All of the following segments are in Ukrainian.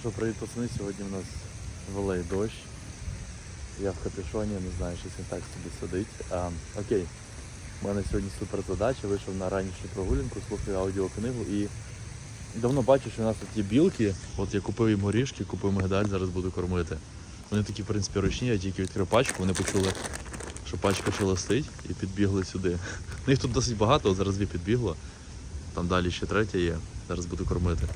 що, привіт, пацани. Сьогодні в нас валей дощ. Я в капюшоні, не знаю, щось він так собі сидить. А, окей. У мене сьогодні супер задача. Вийшов на ранішню прогулянку, слухаю аудіокнигу і давно бачу, що у нас тут є білки. От я купив їм горішки, купив мигдаль, зараз буду кормити. Вони такі, в принципі, ручні, я тільки відкрив пачку, вони почули, що пачка шелестить і підбігли сюди. Їх тут досить багато, зараз дві підбігло. Там далі ще третя є. Зараз буду кормити.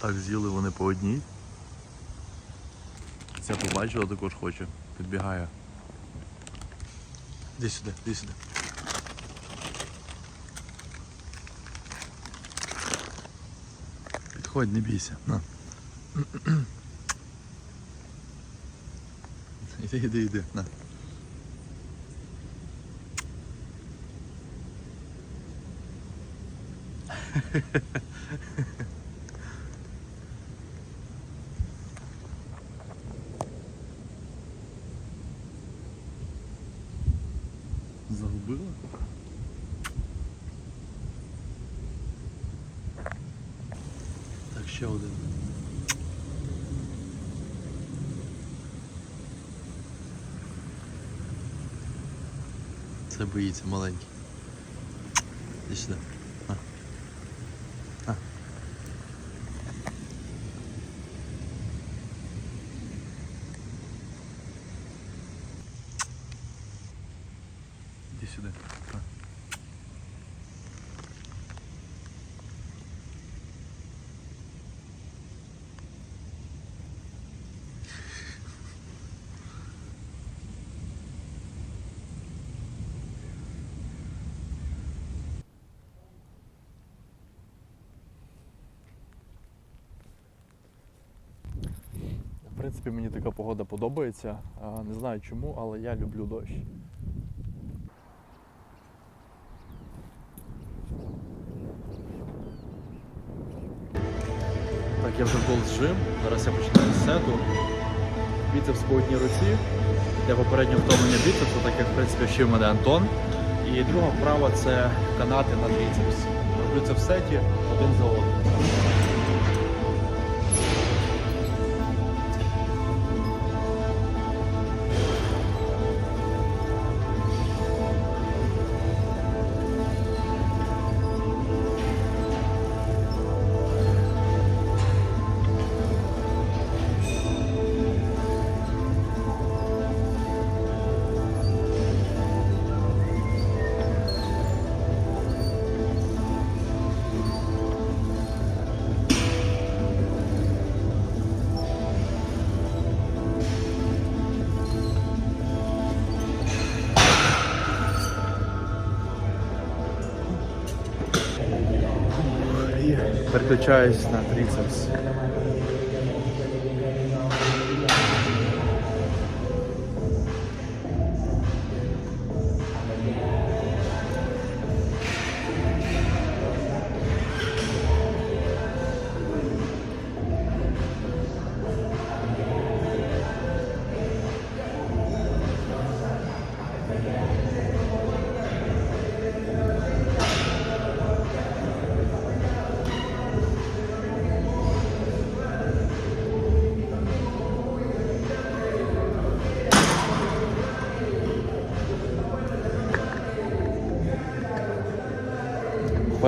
Так, з'їли вони по одній. Ця побачила, також хоче. Підбігає. Іди сюди, іди сюди. Підходь, не бійся. На. Іди, іди, іди. На. Загубила? Так, ще один. Це боїться маленький. Іди сюди. На. На. Іди сюди. На. В принципі, мені така погода подобається. Не знаю чому, але я люблю дощ. Так, я вже в Gold's Gym. Зараз я починаю з сету. Біцепс по одній руці. Для попереднього втомлення біцепсу, так як в принципі вчив мене Антон. І друга вправа це канати на біцепс. Роблю це в сеті один за одним. Переключаюсь на трицепс.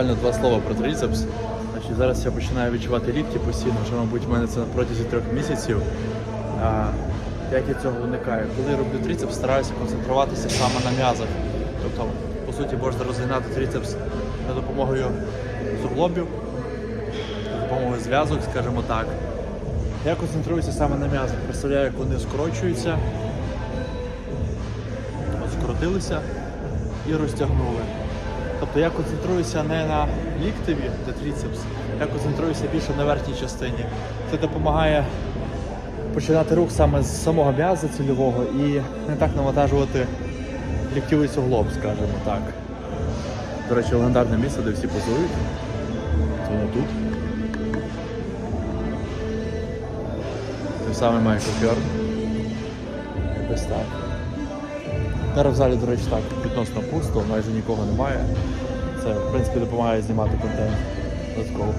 Буквально два слова про трицепс. Значить, зараз я починаю відчувати лікті постійно, що, мабуть, в мене це на протязі трьох місяців. А, як я цього уникаю? Коли роблю трицепс, стараюся концентруватися саме на м'язах. Тобто, по суті, можна розігнати трицепс за допомогою суглобів, за допомогою зв'язок, скажімо так. Я концентруюся саме на м'язах. Представляю, як вони скорочуються. От скоротилися. і розтягнули. Тобто я концентруюся не на ліктеві, де тріцепс, я концентруюся більше на верхній частині. Це допомагає починати рух саме з самого м'яза цільового і не так навантажувати ліктєвий суглоб, скажімо так. До речі, легендарне місце, де всі позують. Це воно тут. Той самий Фьорн. Якось так. Зараз в залі, до речі, так, відносно пусто, майже нікого немає. Це, в принципі, допомагає знімати контент. Let's go.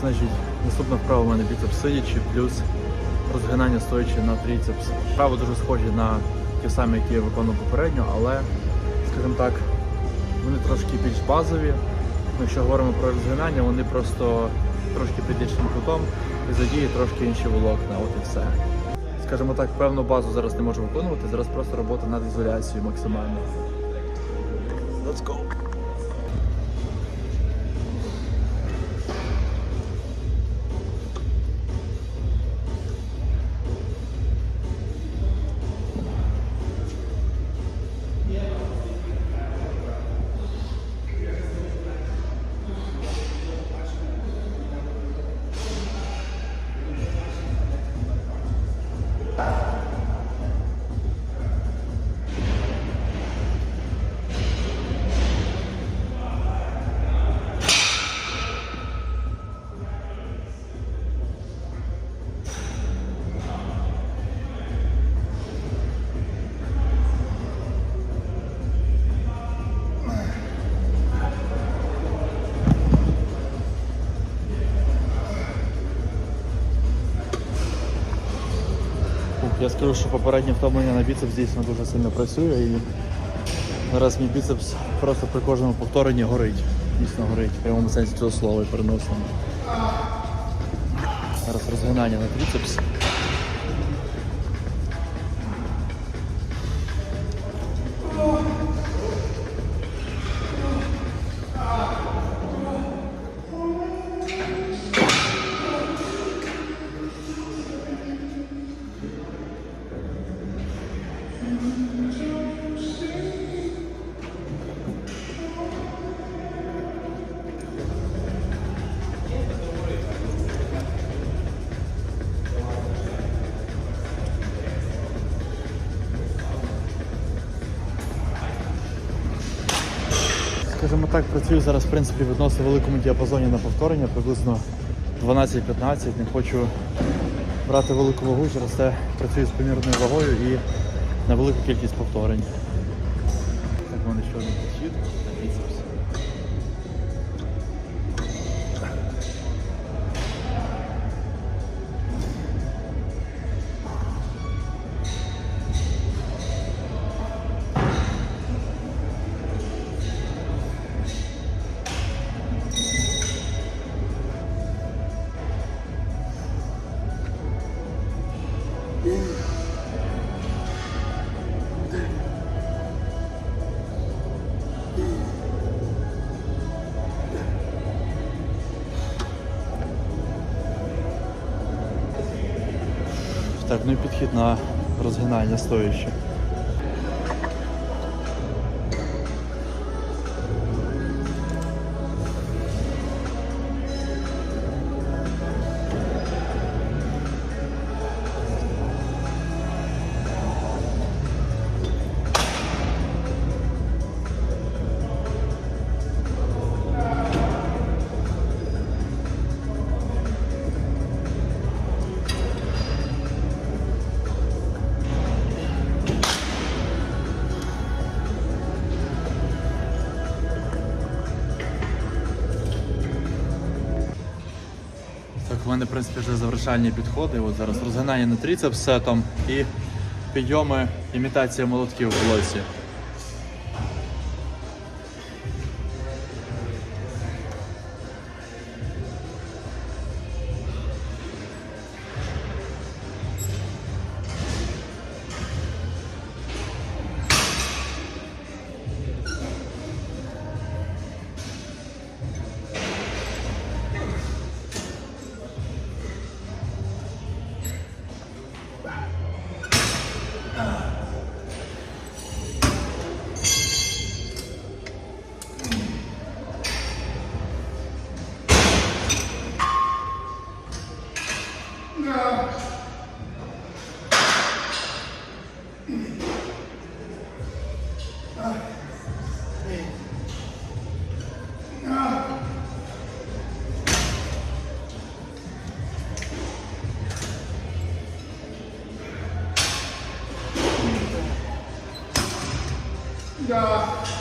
Значить, наступна вправа у мене біцепс сидячи, плюс розгинання стоячи на тріцепс. Вправи дуже схожі на ті самі, які я виконував попередньо, але, скажімо так, вони трошки більш базові. Ну, Якщо говоримо про розгинання, вони просто трошки під іншим кутом і задіють трошки інші волокна, от і все. Скажімо так, певну базу зараз не можу виконувати, зараз просто робота над ізоляцією максимально. Let's go! Я скажу, що попереднє втомлення на біцепс дійсно дуже сильно працює і зараз мій біцепс просто при кожному повторенні горить. Дійсно горить, в прямому сенсі цього слова і переносному. Зараз розгинання на трицепс. Працюю зараз в принципі в відносно великому діапазоні на повторення, приблизно 12-15. Не хочу брати велику вагу, через це працюю з помірною вагою і на велику кількість повторень. Так, в мене ще один підхід Так, ну і підхід на розгинання стоячи. Принципі, вже завершальні підходи. От зараз розгинання на трицепс сетом і підйоми, імітація молотків в じゃあ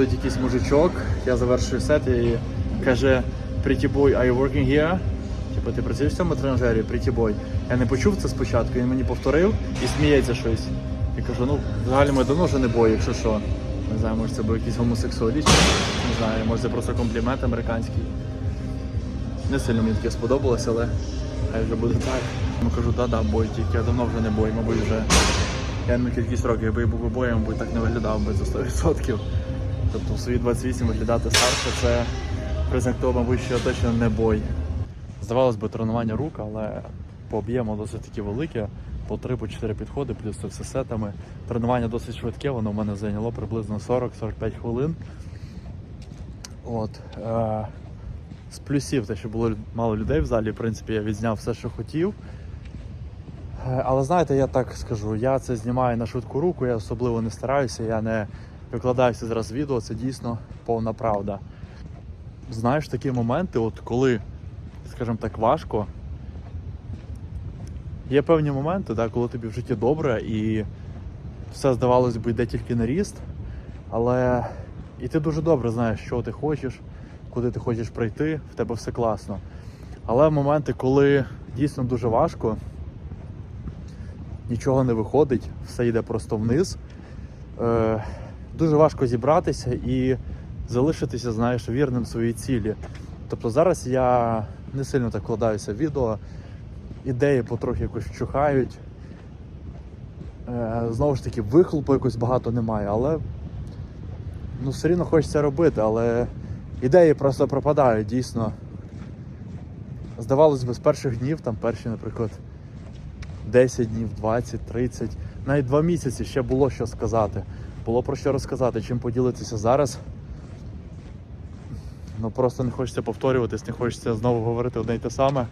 Підходить якийсь мужичок, я завершую сет і каже: Pretty boy, are you working here? Типу, ти працюєш в цьому тренажері, Pretty boy. Я не почув це спочатку, він мені повторив і сміється щось. Я кажу, ну, взагалі ми давно вже не бой, якщо що. Не знаю, може це був якийсь гомосексуаліст, не знаю, може це просто комплімент американський. Не сильно мені таке сподобалось, але хай вже буде так. Я кажу, да-да, бой, тільки я давно вже не бой, мабуть, вже. Я на кількість років, якби я був боєм, мабуть, так не виглядав би за 100%. Тобто в свої 28 виглядати старше це признак того, мабуть, що я точно не бой. Здавалось би, тренування рук, але по об'єму досить таки велике. По 3-4 підходи, плюс це все сетами. Тренування досить швидке, воно в мене зайняло приблизно 40-45 хвилин. От. Е- з плюсів, те, що було мало людей в залі, в принципі, я відзняв все, що хотів. Е, Але знаєте, я так скажу, я це знімаю на швидку руку, я особливо не стараюся, я не викладаюся зараз відео, це дійсно повна правда. Знаєш такі моменти, от коли, скажімо так, важко. Є певні моменти, да, коли тобі в житті добре і все, здавалось би, йде тільки на ріст, але і ти дуже добре знаєш, що ти хочеш, куди ти хочеш прийти, в тебе все класно. Але моменти, коли дійсно дуже важко, нічого не виходить, все йде просто вниз. Е, дуже важко зібратися і залишитися, знаєш, вірним своїй цілі. Тобто зараз я не сильно так вкладаюся в відео, ідеї потрохи якось вчухають. Е, знову ж таки, вихлопу якось багато немає, але ну, все рівно хочеться робити, але ідеї просто пропадають дійсно. Здавалось би, з перших днів, там перші, наприклад, 10 днів, 20, 30, навіть 2 місяці ще було що сказати. Було про що розказати, чим поділитися зараз. Ну просто не хочеться повторюватись, не хочеться знову говорити одне й те саме.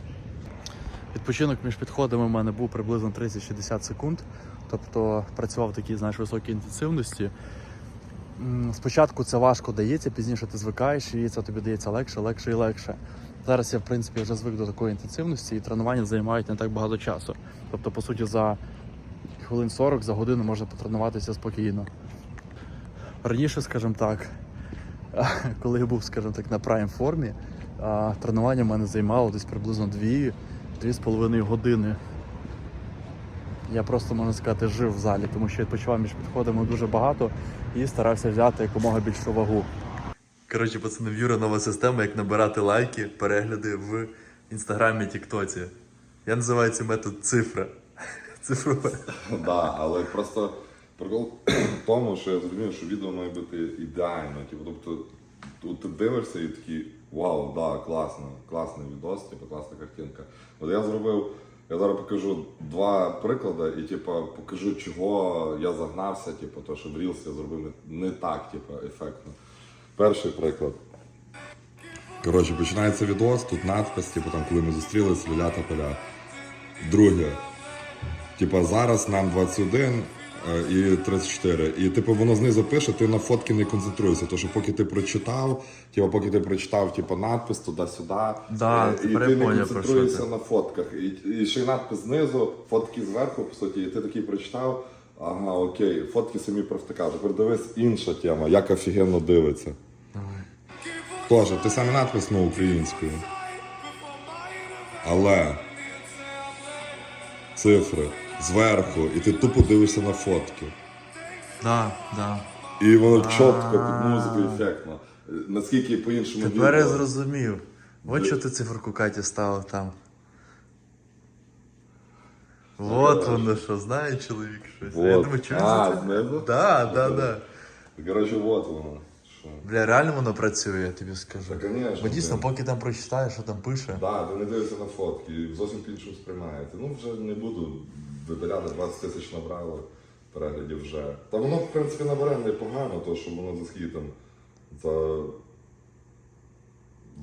Відпочинок між підходами в мене був приблизно 30-60 секунд. Тобто працював в такій, знаєш, високій інтенсивності. Спочатку це важко дається, пізніше ти звикаєш і це тобі дається легше, легше і легше. Зараз я, в принципі, вже звик до такої інтенсивності і тренування займають не так багато часу. Тобто, по суті, за хвилин 40 за годину можна потренуватися спокійно. Раніше, скажімо так, коли я був, скажімо так, на прайм формі, тренування в мене займало десь приблизно 2-2,5 години. Я просто, можна сказати, жив в залі, тому що відпочивав між підходами дуже багато і старався взяти якомога більшу вагу. Коротше, пацани, в Юри нова система, як набирати лайки, перегляди в інстаграмі Тіктоці. Я називаю цей метод цифра. Цифрове. Да, але просто прикол в тому, що я зрозумів, що відео має бути ідеально. Типу, тобто тут ти дивишся і такий вау, да, класно, класний відос, типу, класна картинка. От я зробив, я зараз покажу два приклади і типу, покажу, чого я загнався, типу, то, що в Reels я зробив не, так, типу, ефектно. Перший приклад. Коротше, починається відос, тут надпис, типу, там, коли ми зустрілись, ля поля. Друге. Типа зараз нам 21 е, і 34. І типу воно знизу пише, ти на фотки не концентруєшся. То що поки ти прочитав, типу, поки ти прочитав типу, надпис туди-сюди, Да, е, і ти не концентруєшся на фотках. І, і ще й надпис знизу, фотки зверху, по суті, і ти такий прочитав. Ага, окей, фотки самі провтикав. Тепер дивись інша тема, як офігенно дивиться. Давай. Тоже, ти саме надпис на українською. Але цифри зверху, і ти тупо дивишся на фотки. Да, да. І воно чітко під музику ефектно. Наскільки по-іншому Тепер я зрозумів. От що ти циферку Каті ставив там. Вот воно що, знає чоловік щось. Я думаю, чого це? Да, да, да. Коротше, от воно. Бля, реально воно працює, я тобі скажу. Та, конечно, Бо дійсно, поки там прочитаєш, що там пише. Да, ти не дивишся на фотки, і зовсім по-іншому сприймається. Ну вже не буду видаляти 20 тисяч набрало переглядів вже. Та воно, в принципі, набере непогано, то що воно за скільки там за.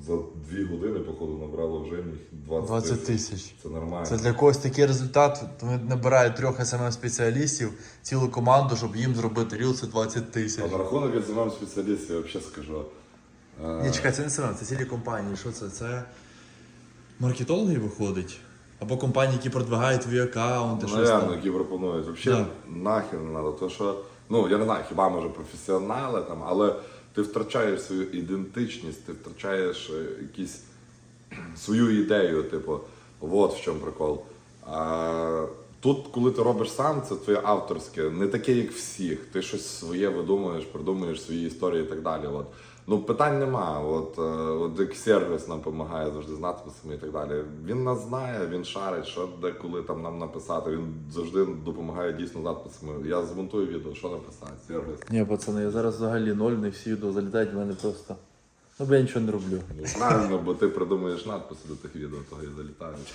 За дві години, походу, набрало вже їх 20, 20 тисяч. Це нормально. Це для когось такий результат. Вони набирають трьох smm спеціалістів, цілу команду, щоб їм зробити ріл, це 20 тисяч. А на рахунок від СММ спеціалістів я взагалі скажу. Ні, чекай, це не SMM, це цілі компанії. Що це? Це маркетологи виходить? Або компанії, які продвигають твій аккаунт, щось Наверно, які пропонують. Взагалі нахер не треба. То що, ну я не знаю, хіба може професіонали там, але ти втрачаєш свою ідентичність, ти втрачаєш е, якісь свою ідею, типу, от в чому прикол. А, тут, коли ти робиш сам, це твоє авторське, не таке, як всіх. Ти щось своє видумуєш, придумуєш свої історії і так далі. От. Ну, питань нема. От, е, от як сервіс нам допомагає завжди з надписами і так далі. Він нас знає, він шарить, що де коли там нам написати. Він завжди допомагає дійсно з надписами. Я змонтую відео, що написати, сервіс. Ні, пацани, я зараз взагалі ноль, не всі відео залітають в мене просто. Ну, бо я нічого не роблю. Ну, Правильно, бо ти придумуєш надписи до тих відео, того і залітають.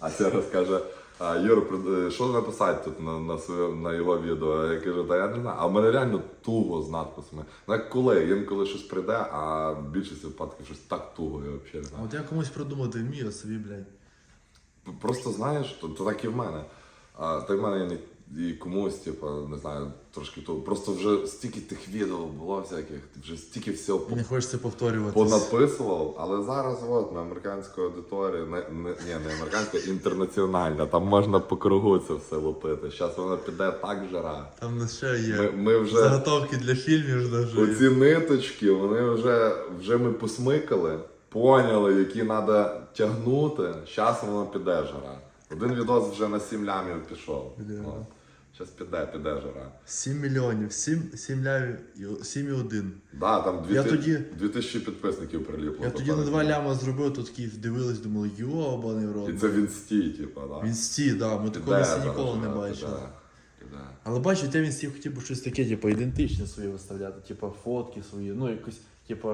А Сервіс каже, а, Юр, що написати тут на, на, своє, на його відео? Я кажу, та я не знаю. А в мене реально туго з надписами. Ну, як коли, інколи щось прийде, а в більшості випадків щось так туго, я взагалі не знаю. От я комусь придумати вмію, а собі, блядь. Просто знаєш, то, то так і в мене. А, Так в мене я не- і комусь, типу, не знаю, трошки то. Просто вже стільки тих відео було всяких, вже стільки всього по- Не хочеться повторювати. понаписував, але зараз от на американську аудиторію, не, не, ні, не американська, інтернаціональна, там можна по кругу це все лупити. Зараз воно піде так жара. Там на ще є Ми, ми вже заготовки для фільмів є. оці ниточки, вони вже, вже ми посмикали, поняли, які треба тягнути. Зараз воно піде жара. Один відос вже на 7 лямів пішов. Бля. Зараз піде, піде жара. 7 мільйонів, 7, 7 лявів, 7,1. Да, там Я тоді- 2000 підписників приліпло. Я тоді на пам'яті. 2 ляма зробив, тут такі дивились, думали, йобаний в І рот. це в інсті, типу, да. В інсті, да, ми такого Піде інсті зараз ніколи не жара, бачили. піде, піде. Але бачу, я в інсті хотів би щось таке, типу, ідентичне своє виставляти, типу, фотки свої, ну якось, типу,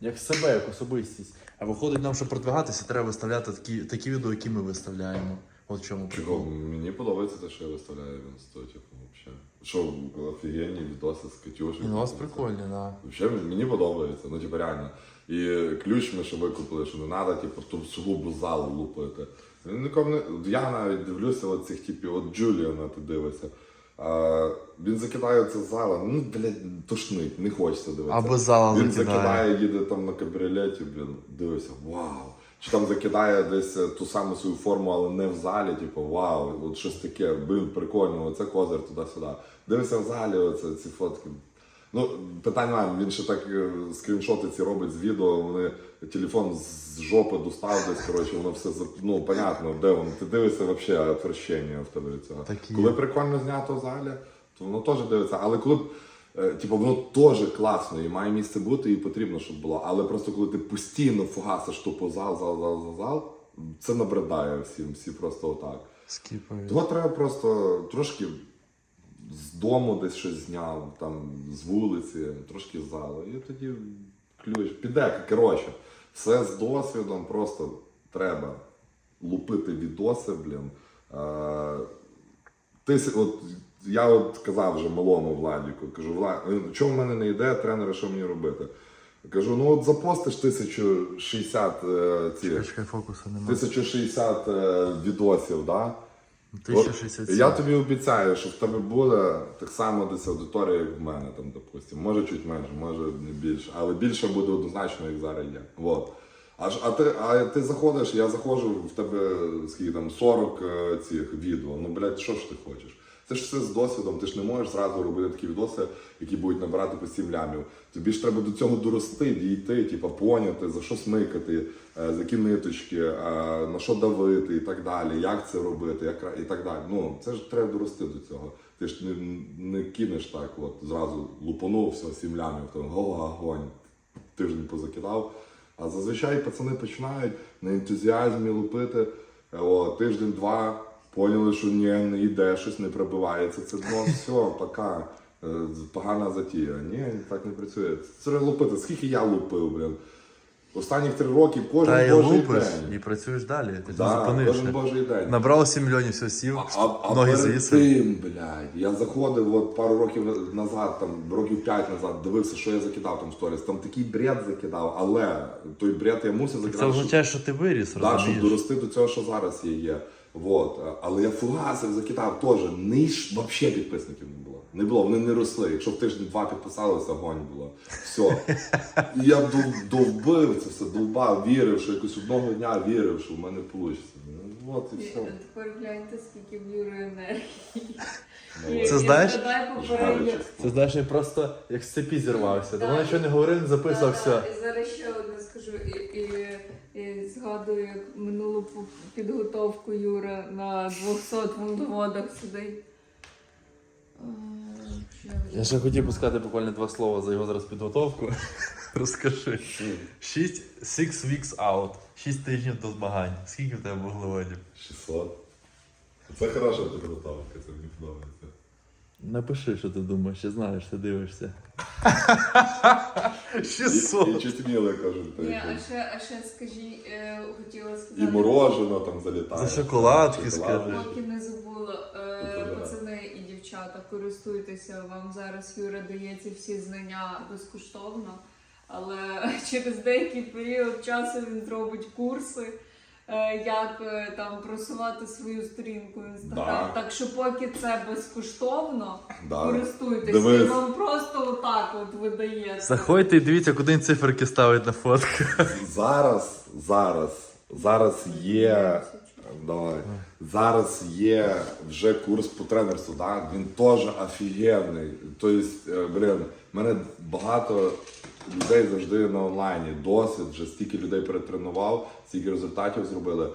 як себе, як особистість. А виходить нам, щоб продвигатися, треба виставляти такі, такі відео, які ми виставляємо. От чому прикол. Мені подобається те, що я виставляю в інсту, типу, взагалі. Що офігенні відоси з Катюші. Ну, вас прикольні, да. Взагалі мені подобається, ну типу реально. І ключ ми ще викупили, що не треба, типу, ту сугубу залу лупити. Нікому не... Я навіть дивлюся от цих типів, от Джуліана ти дивишся. А, він закидає це зала, ну, блядь, тошнить, не хочеться дивитися. А без зала Він закидає. закидає, їде там на кабріолеті, блін, дивишся, вау. Чи там закидає десь е, ту саму свою форму, але не в залі, типу, вау, от щось таке, блін, прикольно, оце козир туди-сюди. Дивишся в залі, оце ці фотки. Ну, питань немає, він ще так е, скріншоти ці робить з відео, вони телефон з жопи достав десь, коротше, воно все ну, понятно, де воно. Ти дивишся взагалі отвращення в тебе від цього. Так і Коли прикольно знято в залі, то воно теж дивиться. Але коли типу, воно теж класно і має місце бути, і потрібно, щоб було. Але просто коли ти постійно фугасиш тупо зал, зал, зал, зал, зал, це набридає всім, всі просто отак. Скіпаю. Того треба просто трошки з дому десь щось зняв, там з вулиці, трошки з залу. І тоді ключ. Піде, коротше, все з досвідом, просто треба лупити відоси, блін. Е, ти, от, я от казав вже малому Владіку, кажу, Влад, чому в мене не йде, тренери, що мені робити? Кажу, ну от запостиш 1060 е, ці, Чекай, фокусу немає. 1060 е, відосів, да? От Я тобі обіцяю, що в тебе буде так само десь аудиторія, як в мене, там, допустим. Може чуть менше, може не більше, але більше буде однозначно, як зараз є. Вот. А, а, ти, а ти заходиш, я заходжу, в тебе скільки там 40 е, цих відео. Ну, блядь, що ж ти хочеш? Це ж все з досвідом. Ти ж не можеш зразу робити такі відоси, які будуть набирати по 7 лямів. Тобі ж треба до цього дорости, дійти, типу, поняти, за що смикати, е, за які ниточки, е, на що давити і так далі, як це робити, як і так далі. Ну, це ж треба дорости до цього. Ти ж не, не кинеш так, от зразу лупанув, все, 7 лямів, там голова огонь, тиждень позакидав. А зазвичай пацани починають на ентузіазмі лупити е, о, тиждень-два, поняли, що ні, не йде, щось не пробивається. Це дно, все, пока. Е, Погана затія. Ні, так не працює. Це треба лупити. Скільки я лупив, блін? Останніх три роки кожен Та божий лупиш день. і працюєш далі. Ти Да, кожен божий день. Набрав 7 мільйонів, все сів, А, а ноги перед тим, блядь, я заходив от пару років на- назад, там років 5 назад, дивився, що я закидав там сторіс. Там такий бред закидав, але той бред я мусив закидати. щоб- означає, що ти виріс, Да, щоб дорости до цього, що зараз є. є. Вот. Але я фугасив, закидав теж. Ниж взагалі підписників не було. Не було, вони не росли. Якщо в тиждень-два підписалися, огонь було. Все. І я дов- довбив це все, довбав, вірив, що якось одного дня вірив, що в мене вийде. От і все. Тепер гляньте, скільки в Юри енергії. Це знаєш? Це знаєш, я просто як з цепі зірвався. Да. Вона нічого не говорив, не записував все. І зараз ще одне скажу. І, і, і згадую, як минулу підготовку Юра на 200 вундоводах сидить. Я ще хотів би сказати буквально два слова за його зараз підготовку. Розкажи. Шість six weeks out. Шість тижнів до змагань. Скільки в тебе вуглеводів? 600. Це хороша підготовка, це мені подобається. Напиши, що ти думаєш, я знаю, що ти дивишся. І, і 600. чуть міле кажуть. Ні, а ще, а ще скажіть, е, хотіла І сказати. морожено там залітає. За шоколадки Шоколадки. скажи. Поки не забула, е, пацани і дівчата, користуйтеся, вам зараз Юра дає ці всі знання безкоштовно, але через деякий період часу він зробить курси. Е, Як е, там просувати свою сторінку інстаграм. Да. Так що поки це безкоштовно, Да. користуйтесь, Дивись. і вам просто отак от видає. Заходьте і дивіться, куди він циферки ставить на фотках. Зараз, зараз, зараз є. Давай. Зараз є вже курс по тренерству, да? він теж офігенний. Тобто, блін, в мене багато людей завжди на онлайні. Досвід, вже стільки людей перетренував, стільки результатів зробили.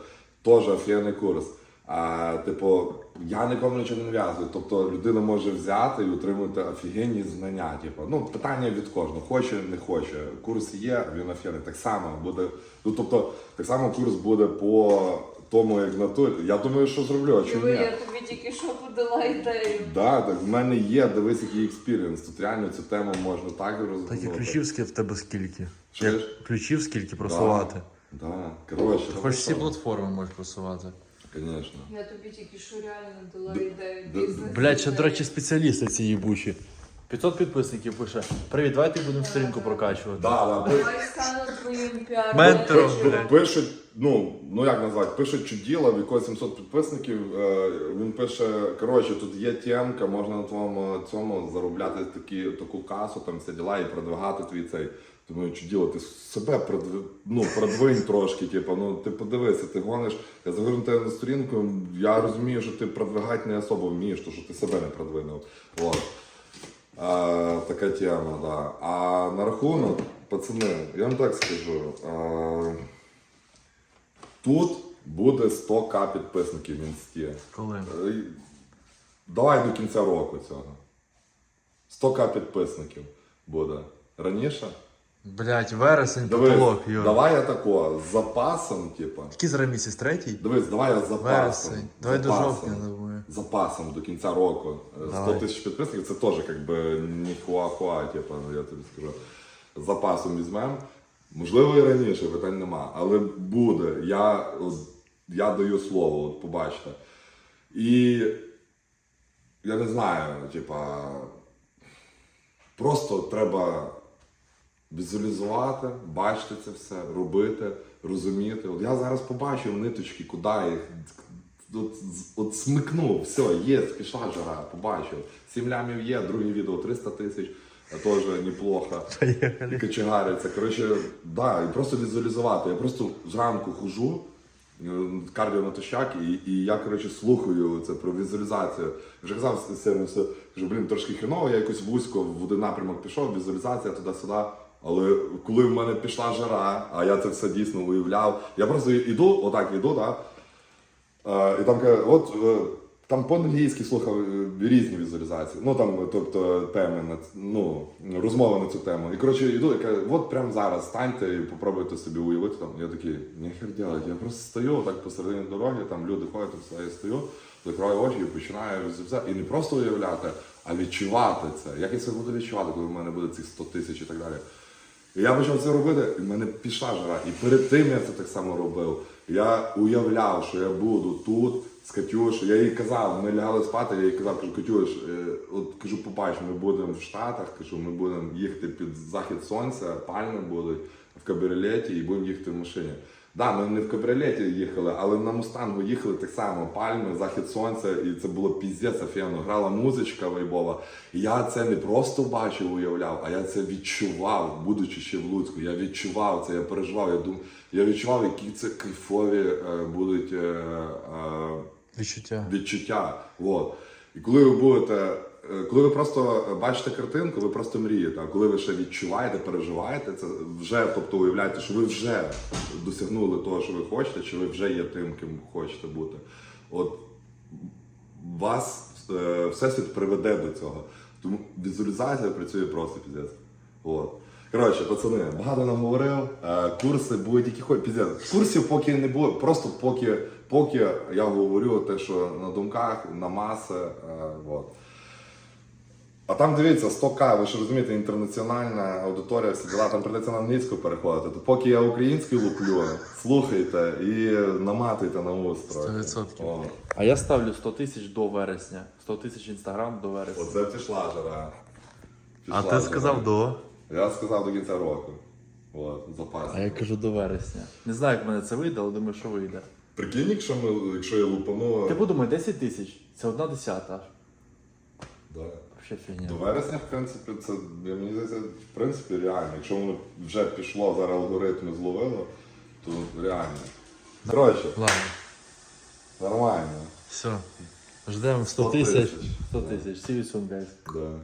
Теж офігенний курс. А, типу, я нікому нічого не нав'язую. Тобто людина може взяти і отримати офігенні знання. Типу, ну, питання від кожного. Хоче, не хоче. Курс є, він офігенний. Так само буде. Ну, тобто, так само курс буде по тому, як на той. Я думаю, що зроблю, а чому ні? Тільки що подала ідею. Да, так в мене є, дивись, який експірієнс. Тут реально цю тему можна так розгорнути. Так і ключів в тебе скільки? Чуєш? Ключів скільки просувати? Да, коротше. Хоч всі платформи можеш просувати. Звісно. Я тобі тільки що реально дала Д- ідею. д- бізнес Блять, ще, до речі, спеціалісти ці їбучі. 500 підписників пише. Привіт, давайте будемо сторінку прокачувати. Да, да. Давай стану твоїм піаром. Ментором, блядь. Пишуть, ну, ну як назвати, пишуть чуділа, в якого 700 підписників. Е, він пише: коротше, тут є темка, можна на твоєму цьому заробляти такі, таку касу, там все діла і продвигати твій цей. Думаю, чуділо, ти себе продв... ну, продвинь трошки, типу, ну ти подивися, ти гониш. Я загляну тебе на сторінку, я розумію, що ти продвигати не особо вмієш, тому що ти себе не продвинув. От. А, така тема, да. А на рахунок, пацани, я вам так скажу. А, тут буде 100к підписників в інсті. Коли? Е, Давай до кінця року цього. 100к підписників буде. Раніше? Блять, вересень, Дивись, потолок, Юр. давай я тако, з запасом, типа. Який зараз місяць третій? Дивись, давай я з запасом. Вересень. Давай до запасом, жовтня, думаю. Запасом до кінця року. Е, 100 Давай. тисяч підписників це теж як би не хуа-хуа, я тобі скажу. З запасом візьмемо. Можливо, і раніше, питань нема. Але буде. Я, я даю слово, от побачите. І я не знаю, типа, просто треба візуалізувати, бачити це все, робити, розуміти. От я зараз побачив ниточки, куди їх. От, от смикнув, все, є, пішла жара, побачив. Сім лямів є, друге відео 300 тисяч, теж неплохо. І Поїхали. кочегариться. Коротше, да, і просто візуалізувати. Я просто зранку хожу, е, кардіо натощак, і, і я коротше слухаю це про візуалізацію. Вже казав сильно, що блін, трошки хреново, я якось вузько в один напрямок пішов, візуалізація туди-сюди. Але коли в мене пішла жара, а я це все дійсно уявляв, я просто іду, отак іду, да, Е, і там каже, от е, там по-англійськи слухав е, різні візуалізації. Ну там, тобто теми на ну, розмови на цю тему. І коротше йду, і каже, от прямо зараз станьте і попробуйте собі уявити. Там я такий, ніхер делать, я просто стою так посередині дороги, там люди ходять, все, я стою, закриваю очі і починаю. І не просто уявляти, а відчувати це. Як я це буду відчувати, коли в мене буде цих 100 тисяч і так далі. І я почав це робити, і в мене пішла жара. І перед тим я це так само робив. Я уявляв, що я буду тут з Катюшею. Я їй казав, ми лягали спати, я їй казав, кажу, Катюш, е, от кажу, побач, ми будемо в Штатах, кажу, ми будемо їхати під захід сонця, пальми будуть в кабріолеті і будемо їхати в машині. Да, ми не в кабріолеті їхали, але на Мустангу їхали так само, пальми, захід сонця, і це було піздець офігенно. Грала музичка вайбова. І я це не просто бачив, уявляв, а я це відчував, будучи ще в Луцьку. Я відчував це, я переживав. Я дум, я відчував, які це кайфові е, будуть е, е, Відчуття. відчуття. Вот. І коли ви будете, е, коли ви просто бачите картинку, ви просто мрієте. А коли ви ще відчуваєте, переживаєте, це вже, тобто уявляєте, що ви вже досягнули того, що ви хочете, чи ви вже є тим, ким хочете бути. От вас е, всесвіт приведе до цього. Тому візуалізація працює просто піздець. От. Коротше, пацани, багато нам говорив. Е, курси будуть які хоч піздець. Курсів поки не було, просто поки, поки я говорю те, що на думках, на маси. Е, от. А там дивіться, 100к, ви ж розумієте, інтернаціональна аудиторія, всі діла, там прийдеться на англійську переходити. То поки я українською луплю, слухайте і наматуйте на устро. 100%. О, А я ставлю 100 тисяч до вересня. 100 тисяч інстаграм до вересня. Оце пішла жара. А Пішла ти сказав до. Я сказав до кінця року. От, запас. А я кажу до вересня. Не знаю, як мене це вийде, але думаю, що вийде. Прикинь, якщо, ми, якщо я лупану. Ти подумай, 10 тисяч. Це одна десята. Да. Вообще фігня. До вересня, в принципі, це я мені здається, в принципі, реально. Якщо воно вже пішло, зараз алгоритми зловило, то реально. Коротше, Ладно, нормально. все. Ждемо 100 100 тисяч. тисяч. 100 тисяч. See you soon, guys. Да.